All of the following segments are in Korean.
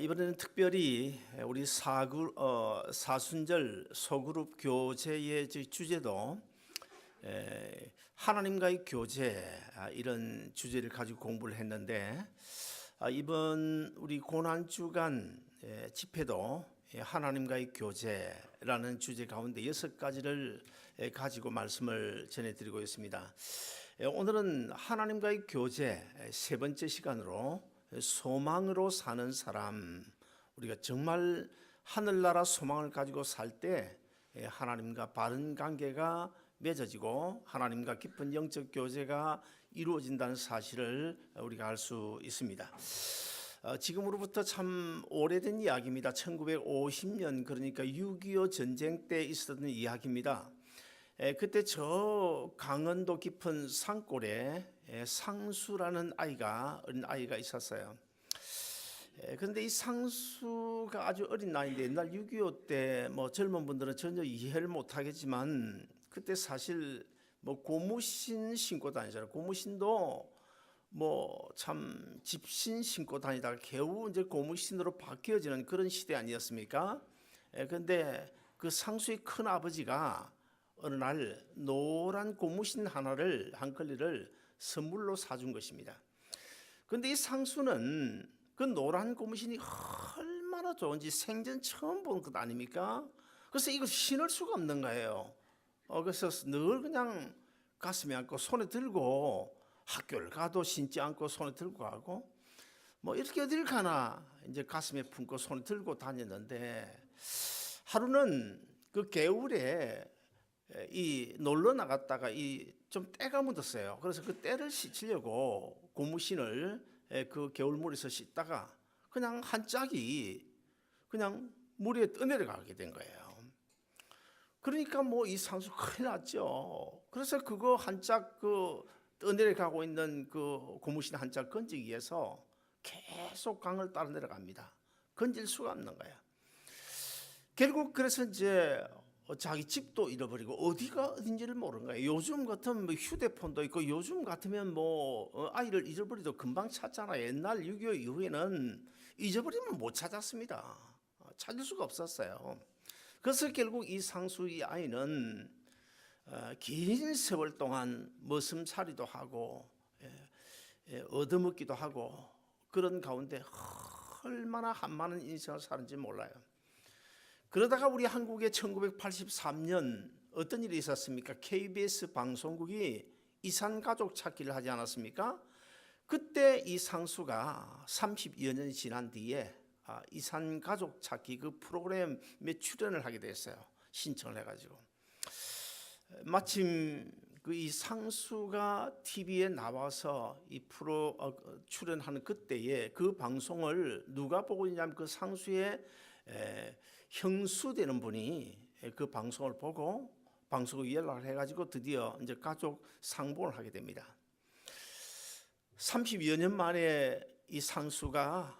이번에는 특별히 우리 사구, 어, 사순절 소그룹 교제의 저 주제도 에, 하나님과의 교제 아, 이런 주제를 가지고 공부를 했는데 아, 이번 우리 고난 주간 에, 집회도 예, 하나님과의 교제라는 주제 가운데 여섯 가지를 에, 가지고 말씀을 전해드리고 있습니다. 에, 오늘은 하나님과의 교제 에, 세 번째 시간으로 소망으로 사는 사람 우리가 정말 하늘나라 소망을 가지고 살 때 하나님과 바른 관계가 맺어지고 하나님과 깊은 영적 교제가 이루어진다는 사실을 우리가 알 수 있습니다. 어, 지금으로부터 참 오래된 이야기입니다. 1950년 그러니까 6.25 전쟁 때 있었던 이야기입니다. 에, 그때 저 강원도 깊은 산골에 에, 상수라는 아이가 어린 아이가 있었어요. 에, 그런데 이 상수가 아주 어린 나이인데 옛날 6.25 때 뭐 젊은 분들은 전혀 이해를 못하겠지만 그때 사실 뭐 고무신 신고 다니잖아요. 고무신도 뭐 참 집신 신고 다니다가 겨우 이제 고무신으로 바뀌어지는 그런 시대 아니었습니까? 에, 근데 그 상수의 큰 아버지가 어느 날 노란 고무신 하나를 한 걸리를 선물로 사준 것입니다. 그런데 이 상수는 그 노란 고무신이 얼마나 좋은지 생전 처음 본 것 아닙니까? 그래서 이걸 신을 수가 없는 거예요. 어, 그래서 늘 그냥 가슴에 안고 손에 들고 학교를 가도 신지 않고 손에 들고 가고 뭐 이렇게 어딜 가나 이제 가슴에 품고 손에 들고 다녔는데 하루는 그 개울에 이 놀러 나갔다가 이 좀 때가 묻었어요. 그래서 그 때를 씻으려고 고무신을 그 겨울물에서 씻다가 그냥 한 짝이 그냥 물에 떠내려가게 된 거예요. 그러니까 뭐이 상수 큰일 났죠. 그래서 그거 한 짝 그 떠내려가고 있는 그 고무신 한 짝 건지기 위해서 계속 강을 따라 내려갑니다. 건질 수가 없는 거야. 결국 그래서 이제 자기 집도 잃어버리고 어디가 어딘지를 모르는 거예요. 요즘 같으면 뭐 휴대폰도 있고 요즘 같으면 뭐 어, 아이를 잊어버리도 금방 찾잖아요. 옛날 6.25 이후에는 잊어버리면 못 찾았습니다. 어, 찾을 수가 없었어요. 그래서 결국 이 상수의 아이는 어, 긴 세월 동안 머슴살이도 하고 예, 예, 얻어먹기도 하고 그런 가운데 얼마나 한많은 인생을 사는지 몰라요. 그러다가 우리 한국에 1983년 어떤 일이 있었습니까? KBS 방송국이 이산 가족 찾기를 하지 않았습니까? 그때 이 상수가 30여 년이 지난 뒤에 아, 이산 가족 찾기 그 프로그램에 출연을 하게 됐어요. 신청을 해가지고 마침 그 이 상수가 TV에 나와서 이 프로 어, 출연하는 그때에 그 방송을 누가 보고 있냐면 그 상수의 에, 형수되는 분이 그 방송을 보고 방송국 연락을 해가지고 드디어 이제 가족 상봉을 하게 됩니다. 30여 년 만에 이 상수가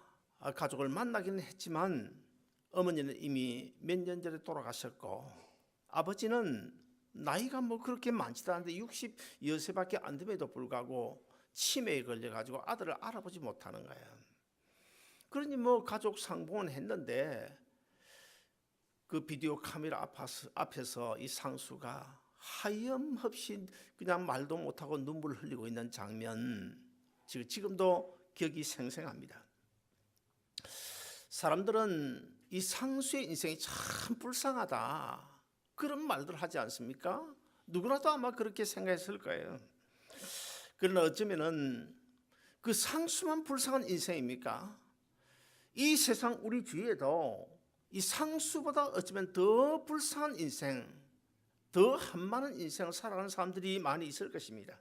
가족을 만나기는 했지만 어머니는 이미 몇 년 전에 돌아가셨고 아버지는 나이가 뭐 그렇게 많지도 않은데 60여세밖에 안 됨에도 불구하고 치매에 걸려가지고 아들을 알아보지 못하는 거예요. 그러니 뭐 가족 상봉은 했는데 그 비디오 카메라 앞에서 이 상수가 하염없이 그냥 말도 못하고 눈물을 흘리고 있는 장면 지금 지금도 기억이 생생합니다. 사람들은 이 상수의 인생이 참 불쌍하다 그런 말들 하지 않습니까? 누구나도 아마 그렇게 생각했을 거예요. 그러나 어쩌면은 그 상수만 불쌍한 인생입니까? 이 세상 우리 주위에도 이 상수보다 어쩌면 더 불쌍한 인생, 더 한많은 인생을 살아가는 사람들이 많이 있을 것입니다.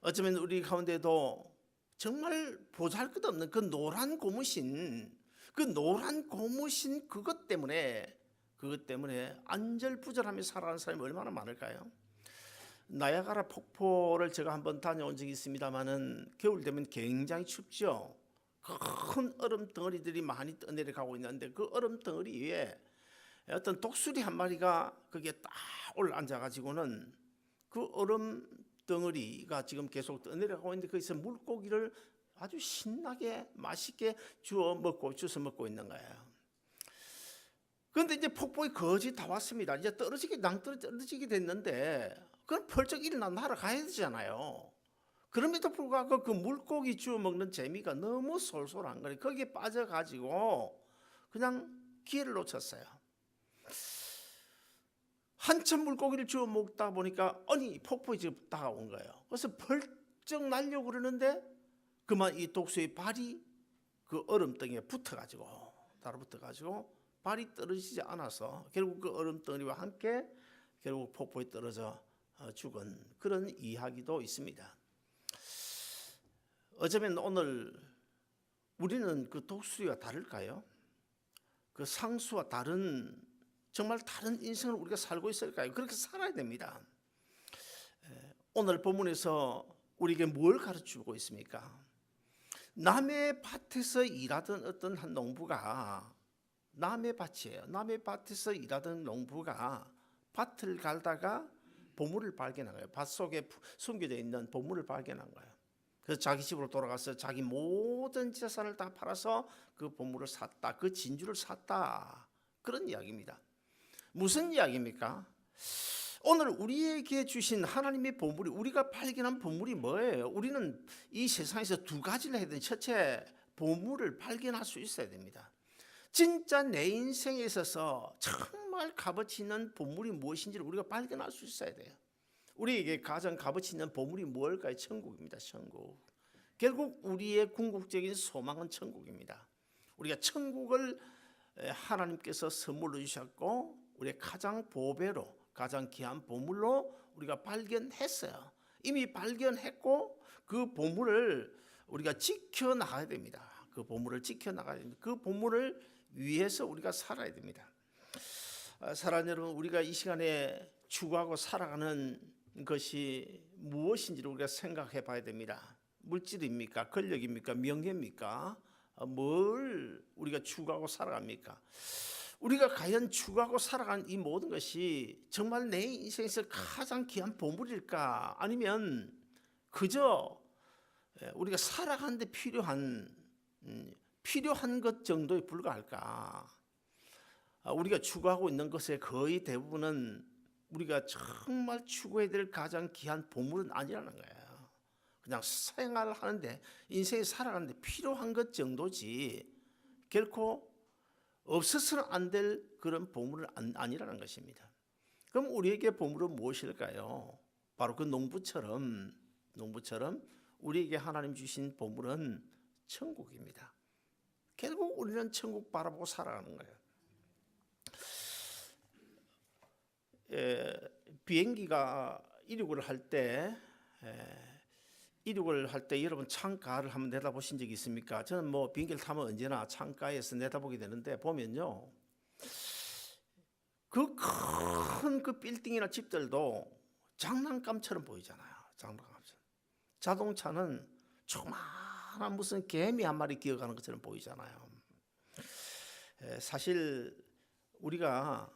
어쩌면 우리 가운데도 정말 보잘 것 없는 그 노란 고무신, 그 노란 고무신 그것 때문에 그것 때문에 안절부절하며 살아가는 사람이 얼마나 많을까요? 나야가라 폭포를 제가 한번 다녀온 적이 있습니다만은 겨울 되면 굉장히 춥죠. 큰 얼음 덩어리들이 많이 떠내려가고 있는데 그 얼음 덩어리 위에 어떤 독수리 한 마리가 거기에 딱 올라앉아 가지고는 그 얼음 덩어리가 지금 계속 떠내려가고 있는데 거기서 물고기를 아주 신나게 맛있게 주워 먹고 주워 먹고 있는 거예요. 그런데 이제 폭포의 거지 다 왔습니다. 이제 떨어지게 낭떠러 떨어지게 됐는데 그건 펄쩍 일어나 날아가야 되잖아요. 그럼에도 불구하고 그 물고기 주워 먹는 재미가 너무 솔솔한 거예요. 거기에 빠져가지고 그냥 기회를 놓쳤어요. 한참 물고기를 주워 먹다 보니까 아니 폭포에 지금 다가온 거예요. 그래서 벌쩍 날려고 그러는데 그만 이 독수의 발이 그 얼음덩이에 붙어가지고 달아붙어가지고 발이 떨어지지 않아서 결국 그 얼음덩이와 함께 결국 폭포에 떨어져 어, 죽은 그런 이야기도 있습니다. 어쩌면 오늘 우리는 그 독수리와 다를까요? 그 상수와 다른 정말 다른 인생을 우리가 살고 있을까요? 그렇게 살아야 됩니다. 에, 오늘 본문에서 우리에게 뭘 가르치고 있습니까? 남의 밭에서 일하던 어떤 한 농부가 남의 밭이에요. 남의 밭에서 일하던 농부가 밭을 갈다가 보물을 발견한 거예요. 밭 속에 푸- 숨겨져 있는 보물을 발견한 거예요. 그래서 자기 집으로 돌아가서 자기 모든 재산을 다 팔아서 그 보물을 샀다. 그 진주를 샀다. 그런 이야기입니다. 무슨 이야기입니까? 오늘 우리에게 주신 하나님의 보물이 우리가 발견한 보물이 뭐예요? 우리는 이 세상에서 두 가지를 해야 되는 첫째 보물을 발견할 수 있어야 됩니다. 진짜 내 인생에 있어서 정말 값어치 있는 보물이 무엇인지를 우리가 발견할 수 있어야 돼요. 우리에게 가장 값어치 있는 보물이 뭘까요? 천국입니다. 천국. 결국 우리의 궁극적인 소망은 천국입니다. 우리가 천국을 에, 하나님께서 선물로 주셨고 우리의 가장 보배로 가장 귀한 보물로 우리가 발견했어요. 이미 발견했고 그 보물을 우리가 지켜 나가야 됩니다. 그 보물을 지켜 나가야 됩니다. 그 보물을 위해서 우리가 살아야 됩니다. 아, 사랑하는 여러분, 우리가 이 시간에 추구하고 살아가는 것이 무엇인지를 우리가 생각해 봐야 됩니다. 물질입니까? 권력입니까? 명예입니까? 아, 뭘 우리가 추구하고 살아갑니까? 우리가 과연 추구하고 살아가는 이 모든 것이 정말 내 인생에서 가장 귀한 보물일까? 아니면 그저 예, 우리가 살아가는데 필요한 음, 필요한 것 정도에 불과할까? 아, 우리가 추구하고 있는 것의 거의 대부분은 우리가 정말 추구해야 될 가장 귀한 보물은 아니라는 거예요. 그냥 생활하는데 인생에 살아가는데 필요한 것 정도지 결코 없어서는 안 될 그런 보물은 안- 아니라는 것입니다. 그럼 우리에게 보물은 무엇일까요? 바로 그 농부처럼 농부처럼 우리에게 하나님 주신 보물은 천국입니다. 결국 우리는 천국 바라보고 살아가는 거예요. 에, 비행기가 이륙을 할 때 이륙을 할 때 여러분 창가를 한번 내다보신 적이 있습니까? 저는 뭐 비행기를 타면 언제나 창가에서 내다보게 되는데 보면요. 그 큰그 빌딩이나 집들도 장난감처럼 보이잖아요. 장난감처럼. 자동차는 조그마한 무슨 개미 한 마리 기어가는 것처럼 보이잖아요. 에, 사실 우리가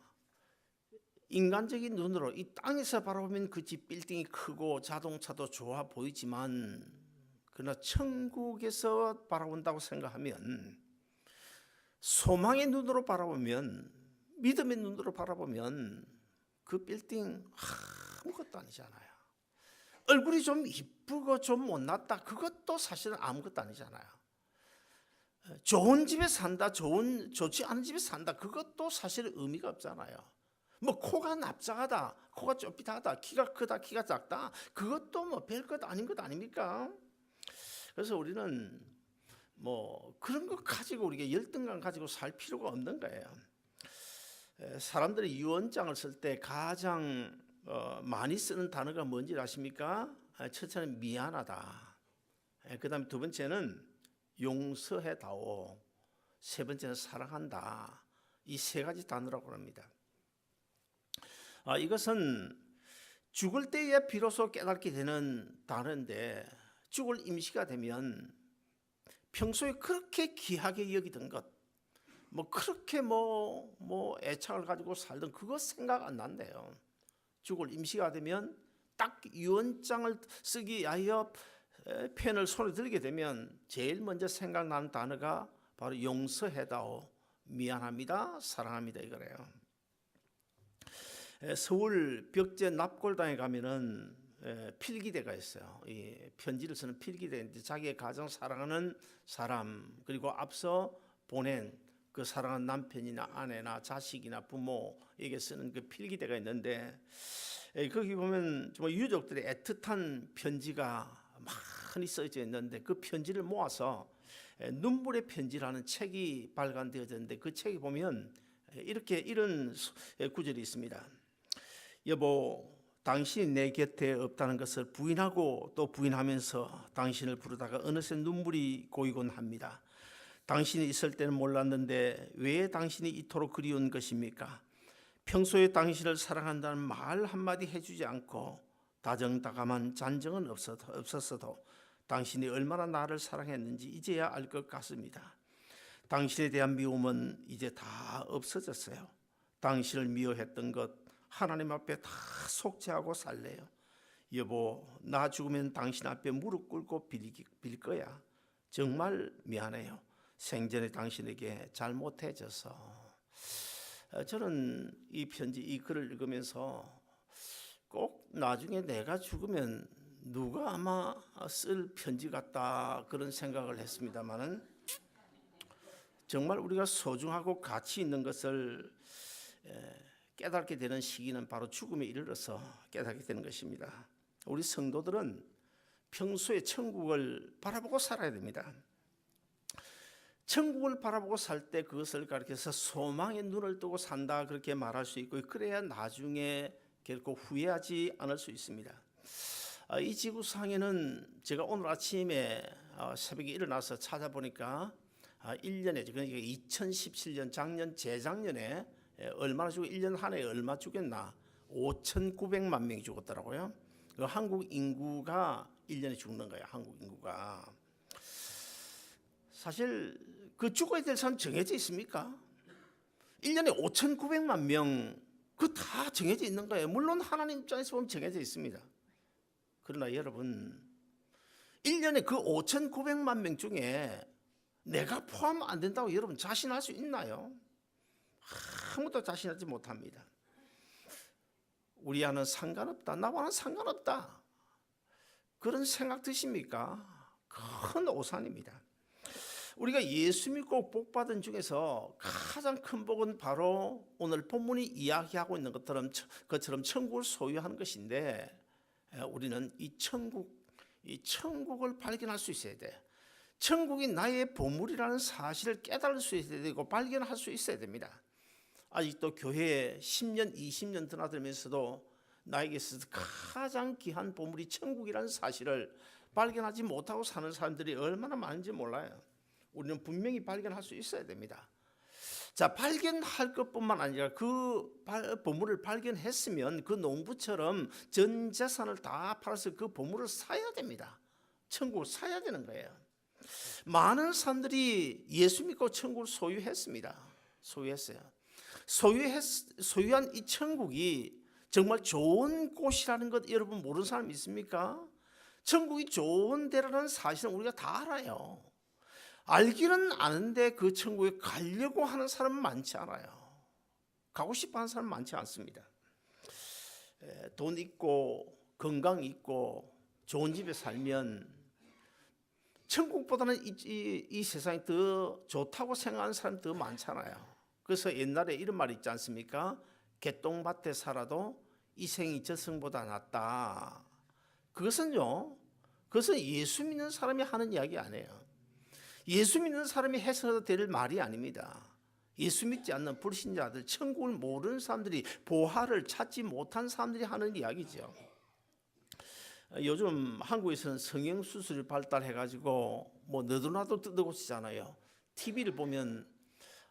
인간적인 눈으로 이 땅에서 바라보면 그 집 빌딩이 크고 자동차도 좋아 보이지만 그러나 천국에서 바라본다고 생각하면 소망의 눈으로 바라보면 믿음의 눈으로 바라보면 그 빌딩 아무것도 아니잖아요. 얼굴이 좀 이쁘고 좀 못났다 그것도 사실은 아무것도 아니잖아요. 좋은 집에 산다, 좋은 좋지 않은 집에 산다 그것도 사실 의미가 없잖아요. 뭐 코가 납작하다, 코가 좁빗하다, 키가 크다, 키가 작다, 그것도 뭐 별것 아닌 것 아닙니까? 그래서 우리는 뭐 그런 것 가지고 우리가 열등감 가지고 살 필요가 없는 거예요. 에, 사람들이 유언장을 쓸 때 가장 어, 많이 쓰는 단어가 뭔지 아십니까? 아, 첫째는 미안하다. 그 다음에 두 번째는 용서해다오. 세 번째는 사랑한다. 이 세 가지 단어라고 합니다. 아, 이것은 죽을 때에 비로소 깨닫게 되는 단어인데 죽을 임시가 되면 평소에 그렇게 귀하게 여기던 것, 뭐 그렇게 뭐, 뭐 애착을 가지고 살던 그거 생각 안 난대요. 죽을 임시가 되면 딱 유언장을 쓰기 위하여 에, 펜을 손에 들게 되면 제일 먼저 생각나는 단어가 바로 용서해다오, 미안합니다, 사랑합니다 이거래요. 에, 서울 벽제 납골당에 가면은 에, 필기대가 있어요. 이 편지를 쓰는 필기대인데 자기의 가장 사랑하는 사람 그리고 앞서 보낸 그 사랑하는 남편이나 아내나 자식이나 부모에게 쓰는 그 필기대가 있는데 에, 거기 보면 정말 유족들의 애틋한 편지가 많이 써져 있는데 그 편지를 모아서 에, 눈물의 편지라는 책이 발간되어졌는데 그 책에 보면 에, 이렇게 이런 구절이 있습니다. 여보, 당신이 내 곁에 없다는 것을 부인하고 또 부인하면서 당신을 부르다가 어느새 눈물이 고이곤 합니다. 당신이 있을 때는 몰랐는데 왜 당신이 이토록 그리운 것입니까? 평소에 당신을 사랑한다는 말 한마디 해주지 않고 다정다감한 잔정은 없었어도 당신이 얼마나 나를 사랑했는지 이제야 알 것 같습니다. 당신에 대한 미움은 이제 다 없어졌어요. 당신을 미워했던 것 하나님 앞에 다 속죄하고 살래요. 여보, 나 죽으면 당신 앞에 무릎 꿇고 빌, 빌 거야. 정말 미안해요. 생전에 당신에게 잘못해져서. 어, 저는 이 편지, 이 글을 읽으면서 꼭 나중에 내가 죽으면 누가 아마 쓸 편지 같다 그런 생각을 했습니다만은 정말 우리가 소중하고 가치 있는 것을 에, 깨닫게 되는 시기는 바로 죽음에 이르러서 깨닫게 되는 것입니다. 우리 성도들은 평소에 천국을 바라보고 살아야 됩니다. 천국을 바라보고 살 때 그것을 가리켜서 소망의 눈을 뜨고 산다 그렇게 말할 수 있고 그래야 나중에 결코 후회하지 않을 수 있습니다. 아, 이 지구상에는 제가 오늘 아침에 아, 새벽에 일어나서 찾아보니까 아, 1년에 그러니까 2017년 작년 재작년에 예, 얼마나 죽 1년 한 해에 얼마 죽였나 5,900만 명이 죽었더라고요. 그 한국 인구가 1년에 죽는 거예요. 한국 인구가. 사실 그 죽어야 될 사람 정해져 있습니까? 1년에 5,900만 명 그 다 정해져 있는 거예요. 물론 하나님 입장에서 보면 정해져 있습니다. 그러나 여러분 1년에 그 5,900만 명 중에 내가 포함 안 된다고 여러분 자신할 수 있나요? 아무도 자신하지 못합니다. 우리와는 상관없다. 나와는 상관없다. 그런 생각 드십니까? 큰 오산입니다. 우리가 예수 믿고 복 받은 중에서 가장 큰 복은 바로 오늘 본문이 이야기하고 있는 것처럼 것처럼 천국을 소유하는 것인데 에, 우리는 이 천국 이 천국을 발견할 수 있어야 돼. 천국이 나의 보물이라는 사실을 깨달을 수 있어야 되고 발견할 수 있어야 됩니다. 아직도 교회에 10년, 20년 드나들면서도 나에게 있어서 가장 귀한 보물이 천국이라는 사실을 발견하지 못하고 사는 사람들이 얼마나 많은지 몰라요. 우리는 분명히 발견할 수 있어야 됩니다. 자, 발견할 것뿐만 아니라 그 발- 보물을 발견했으면 그 농부처럼 전 재산을 다 팔아서 그 보물을 사야 됩니다. 천국을 사야 되는 거예요. 많은 사람들이 예수 믿고 천국을 소유했습니다. 소유했어요. 소유했, 소유한 이 천국이 정말 좋은 곳이라는 것 여러분 모르는 사람 있습니까? 천국이 좋은 데라는 사실은 우리가 다 알아요. 알기는 아는데 그 천국에 가려고 하는 사람은 많지 않아요. 가고 싶어 하는 사람은 많지 않습니다. 에, 돈 있고 건강 있고 좋은 집에 살면 천국보다는 이, 이, 이 세상이 더 좋다고 생각하는 사람이 더 많잖아요. 그래서 옛날에 이런 말이 있지 않습니까? 개똥밭에 살아도 이 생이 저승보다 낫다. 그것은요, 그것은 예수 믿는 사람이 하는 이야기 아니에요. 예수 믿는 사람이 해서도 될 말이 아닙니다. 예수 믿지 않는 불신자들, 천국을 모르는 사람들이 보화를 찾지 못한 사람들이 하는 이야기죠. 요즘 한국에서는 성형 수술이 발달해 가지고 뭐 너도나도 뜯어고치잖아요. TV를 보면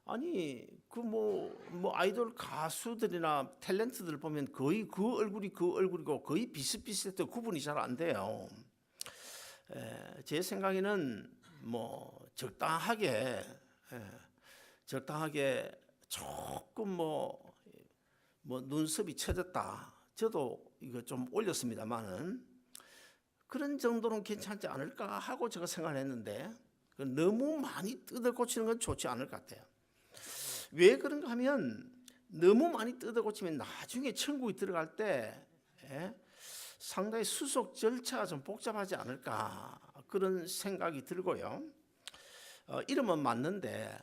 아니 그뭐뭐 아이돌 가수들이나 탤런트들 보면 거의 그 얼굴이 그 얼굴이고 거의 비슷비슷해도 구분이 잘 안 돼요. 에, 제 생각에는 뭐 적당하게 에, 적당하게 조금 뭐, 뭐 눈썹이 처졌다. 저도 이거 좀 올렸습니다만은 그런 정도는 괜찮지 않을까 하고 제가 생각을 했는데 그 너무 많이 뜯어 고치는 건 좋지 않을 것 같아요. 왜 그런가 하면 너무 많이 뜯어 고치면 나중에 천국에 들어갈 때 예, 상당히 수속 절차가 좀 복잡하지 않을까 그런 생각이 들고요. 어, 이름은 맞는데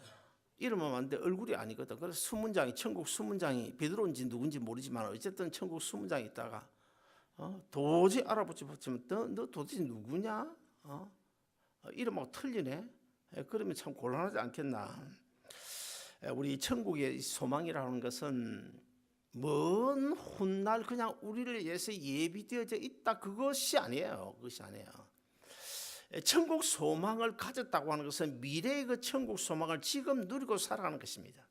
이름은 맞는데 얼굴이 아니거든. 그래서 수문장이 천국 수문장이 베드로인지 누군지 모르지만 어쨌든 천국 수문장이 있다가 어, 도저히 알아보지 못하면 너, 너 도대체 누구냐? 어? 어, 이름하고 틀리네. 에, 그러면 참 곤란하지 않겠나? 에, 우리 천국의 소망이라는 것은 먼 훗날 그냥 우리를 위해서 예비되어져 있다 그것이 아니에요. 그것이 아니에요. 에, 천국 소망을 가졌다고 하는 것은 미래의 그 천국 소망을 지금 누리고 살아가는 것입니다.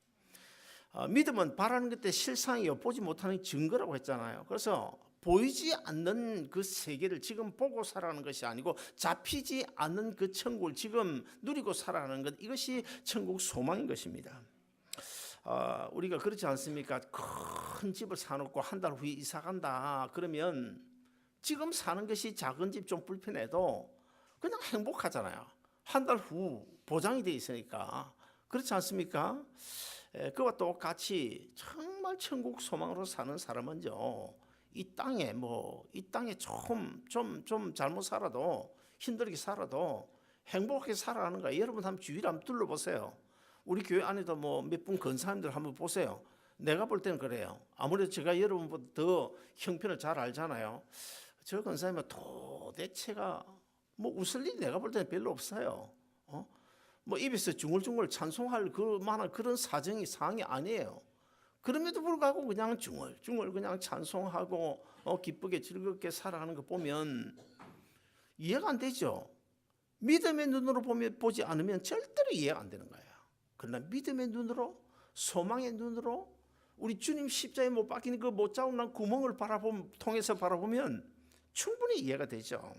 어, 믿음은 바라는 것때 실상이요 보지 못하는 증거라고 했잖아요. 그래서 보이지 않는 그 세계를 지금 보고 살아가는 것이 아니고 잡히지 않는 그 천국을 지금 누리고 살아가는 것 이것이 천국 소망인 것입니다. 어, 우리가 그렇지 않습니까? 큰 집을 사놓고 한 달 후에 이사 간다. 그러면 지금 사는 것이 작은 집 좀 불편해도 그냥 행복하잖아요. 한 달 후 보장이 돼 있으니까 그렇지 않습니까? 에, 그와 똑같이 정말 천국 소망으로 사는 사람은요. 이 땅에 뭐 이 땅에 좀 좀 좀 잘못 살아도 힘들게 살아도 행복하게 살아가는 거야. 여러분 한번 주위를 한번 둘러보세요. 우리 교회 안에도 뭐 몇분 건사님들 한번 보세요. 내가 볼 때는 그래요. 아무래도 제가 여러분보다 더 형편을 잘 알잖아요. 저 건사님은 도대체가 뭐 웃을 일이 내가 볼 때는 별로 없어요. 어? 뭐 입에서 중얼중얼 찬송할 그 만한 그런 사정이 상황이 아니에요. 그럼에도 불구하고 그냥 중얼중얼 그냥 찬송하고 어, 기쁘게 즐겁게 살아가는 거 보면 이해가 안 되죠. 믿음의 눈으로 보면 보지 않으면 절대로 이해가 안 되는 거예요. 그러나 믿음의 눈으로 소망의 눈으로 우리 주님 십자에 못 박히는 그못 자국난 구멍을 바라보 통해서 바라보면 충분히 이해가 되죠.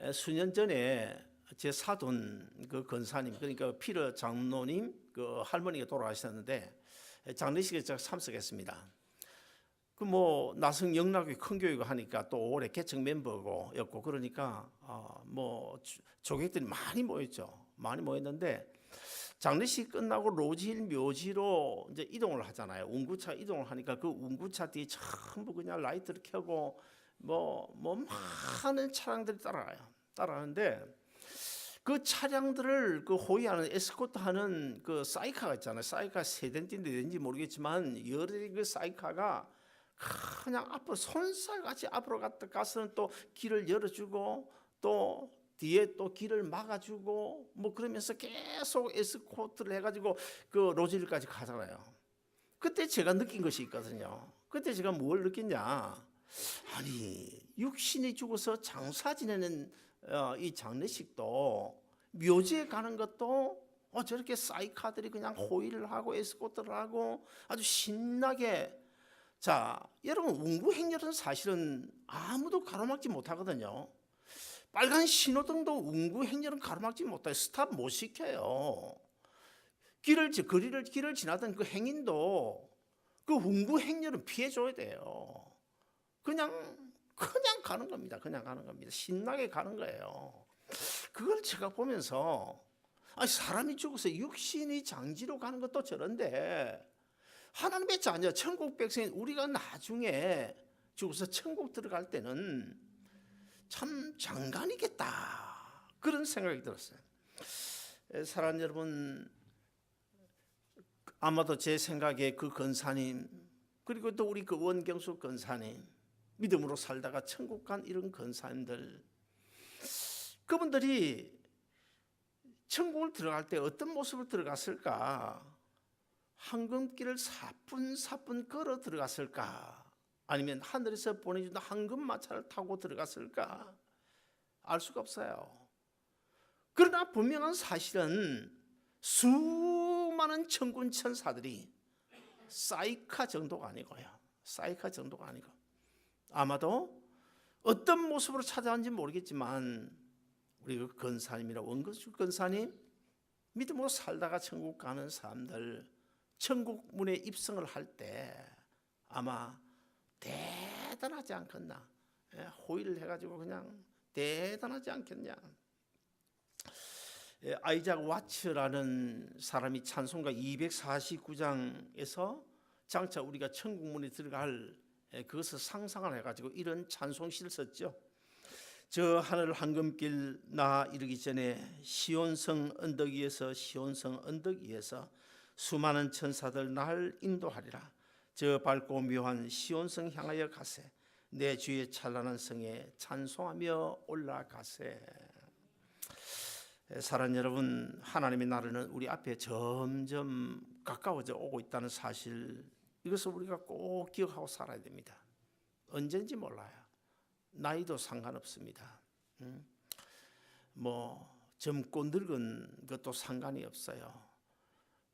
에, 수년 전에 제 사돈 그 건사님 그러니까 피러 장로님 그 할머니가 돌아가셨는데 장례식에 제가 참석했습니다. 그 뭐 나성 영락이 큰 교회가 하니까 또 올해 개척 멤버고였고 그러니까 어 뭐 조객들이 많이 모였죠. 많이 모였는데 장례식 끝나고 로질 묘지로 이제 이동을 하잖아요. 운구차 이동을 하니까 그 운구차 뒤에 전부 그냥 라이트를 켜고 뭐뭐 많은 차량들이 따라가요. 따라가는데 그 차량들을 그 호위하는 에스코트하는 그 사이카가 있잖아요. 사이카 세 대인지 네 모르겠지만 여러 그 사이카가 그냥 앞으로 손살같이 앞으로 갔다 가서는 또 길을 열어주고 또 뒤에 또 길을 막아주고 뭐 그러면서 계속 에스코트를 해가지고 그 로질까지 가잖아요. 그때 제가 느낀 것이 있거든요. 그때 제가 뭘 느꼈냐? 아니 육신이 죽어서 장사 지내는 어, 이 장례식도 묘지에 가는 것도 어, 저렇게 사이카들이 그냥 호의를 하고 에스코트를 하고 아주 신나게 자 여러분 운구 행렬은 사실은 아무도 가로막지 못하거든요. 빨간 신호등도 운구 행렬은 가로막지 못해요. 스탑 못 시켜요. 길을 지- 거리를 길을 지나던 그 행인도 그 운구 행렬은 피해 줘야 돼요. 그냥 그냥 가는 겁니다. 그냥 가는 겁니다. 신나게 가는 거예요. 그걸 제가 보면서 아니 사람이 죽어서 육신이 장지로 가는 것도 저런데 하나님의 자녀 천국 백성인 우리가 나중에 죽어서 천국 들어갈 때는 참 장관이겠다 그런 생각이 들었어요. 에, 사랑하는 여러분 아마도 제 생각에 그 건사님 그리고 또 우리 그 원경수 건사님 믿음으로 살다가 천국 간 이런 건사님들 그분들이 천국을 들어갈 때 어떤 모습을 들어갔을까? 황금길을 사뿐사뿐 걸어 들어갔을까? 아니면 하늘에서 보내준 황금 마차를 타고 들어갔을까? 알 수가 없어요. 그러나 분명한 사실은 수많은 천군 천사들이 사이카 정도가 아니고요. 사이카 정도가 아니고 아마도 어떤 모습으로 찾아왔는지 모르겠지만 우리 그 건사님이나 원건수 건사님 믿음으로 살다가 천국 가는 사람들 천국 문에 입성을 할 때 아마 대단하지 않겠나 예, 호의를 해가지고 그냥 대단하지 않겠냐. 예, 아이작 와츠라는 사람이 찬송가 249장에서 장차 우리가 천국문에 들어갈 예, 그것을 상상을 해가지고 이런 찬송시를 썼죠. 저 하늘 황금길 나 이르기 전에 시온성 언덕 위에서 시온성 언덕 위에서 수많은 천사들 날 인도하리라. 저 밝고 묘한 시온성 향하여 가세. 내 주의 찬란한 성에 찬송하며 올라가세. 사랑 여러분, 하나님의 나라는 우리 앞에 점점 가까워져 오고 있다는 사실 이것을 우리가 꼭 기억하고 살아야 됩니다. 언젠지 몰라요. 나이도 상관없습니다. 음? 뭐 젊고 늙은 것도 상관이 없어요.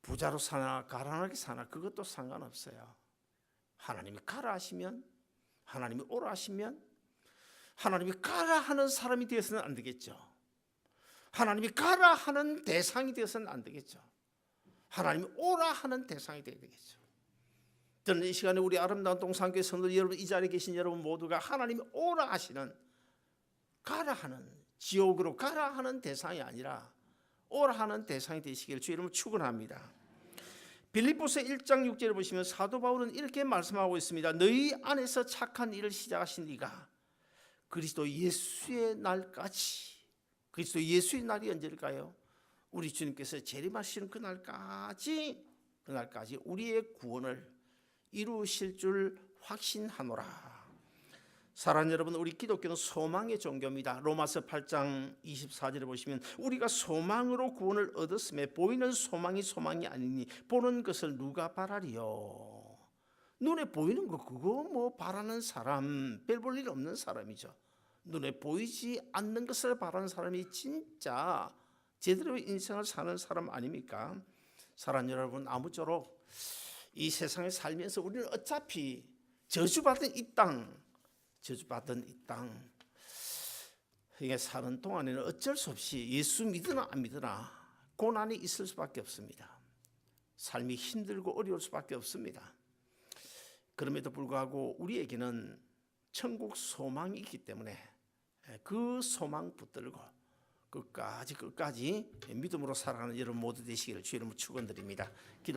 부자로 사나 가난하게 사나 그것도 상관없어요. 하나님이 가라 하시면 하나님이 오라 하시면 하나님이 가라 하는 사람이 되어서는 안 되겠죠. 하나님이 가라 하는 대상이 되어서는 안 되겠죠. 하나님이 오라 하는 대상이 되어야 되겠죠. 저는 이 시간에 우리 아름다운 동산교회 성도 여러분 이 자리에 계신 여러분 모두가 하나님이 오라 하시는 가라 하는 지옥으로 가라 하는 대상이 아니라 오라 하는 대상이 되시기를 주의 이름으로 축원합니다. 빌립보서 1장 6절을 보시면 사도 바울은 이렇게 말씀하고 있습니다. 너희 안에서 착한 일을 시작하신 네가 그리스도 예수의 날까지 그리스도 예수의 날이 언제일까요? 우리 주님께서 재림하시는 그날까지 그날까지 우리의 구원을 이루실 줄 확신하노라. 사랑하는 여러분, 우리 기독교는 소망의 종교입니다. 로마서 8장 24절에 보시면 우리가 소망으로 구원을 얻었음에 보이는 소망이 소망이 아니니 보는 것을 누가 바라리요? 눈에 보이는 거 그거 뭐 바라는 사람 별 볼 일 없는 사람이죠. 눈에 보이지 않는 것을 바라는 사람이 진짜 제대로 인생을 사는 사람 아닙니까? 사랑하는 여러분, 아무쪼록 이 세상에 살면서 우리는 어차피 저주받은 이 땅, 저주받은 이 땅, 사는 동안에는 어쩔 수 없이 예수 믿으나 안 믿으나 고난이 있을 수밖에 없습니다. 삶이 힘들고 어려울 수밖에 없습니다. 그럼에도 불구하고 우리에게는 천국 소망이 있기 때문에 그 소망 붙들고 끝까지 끝까지 믿음으로 살아가는 여러분 모두 되시기를 주의 이름으로 축원드립니다.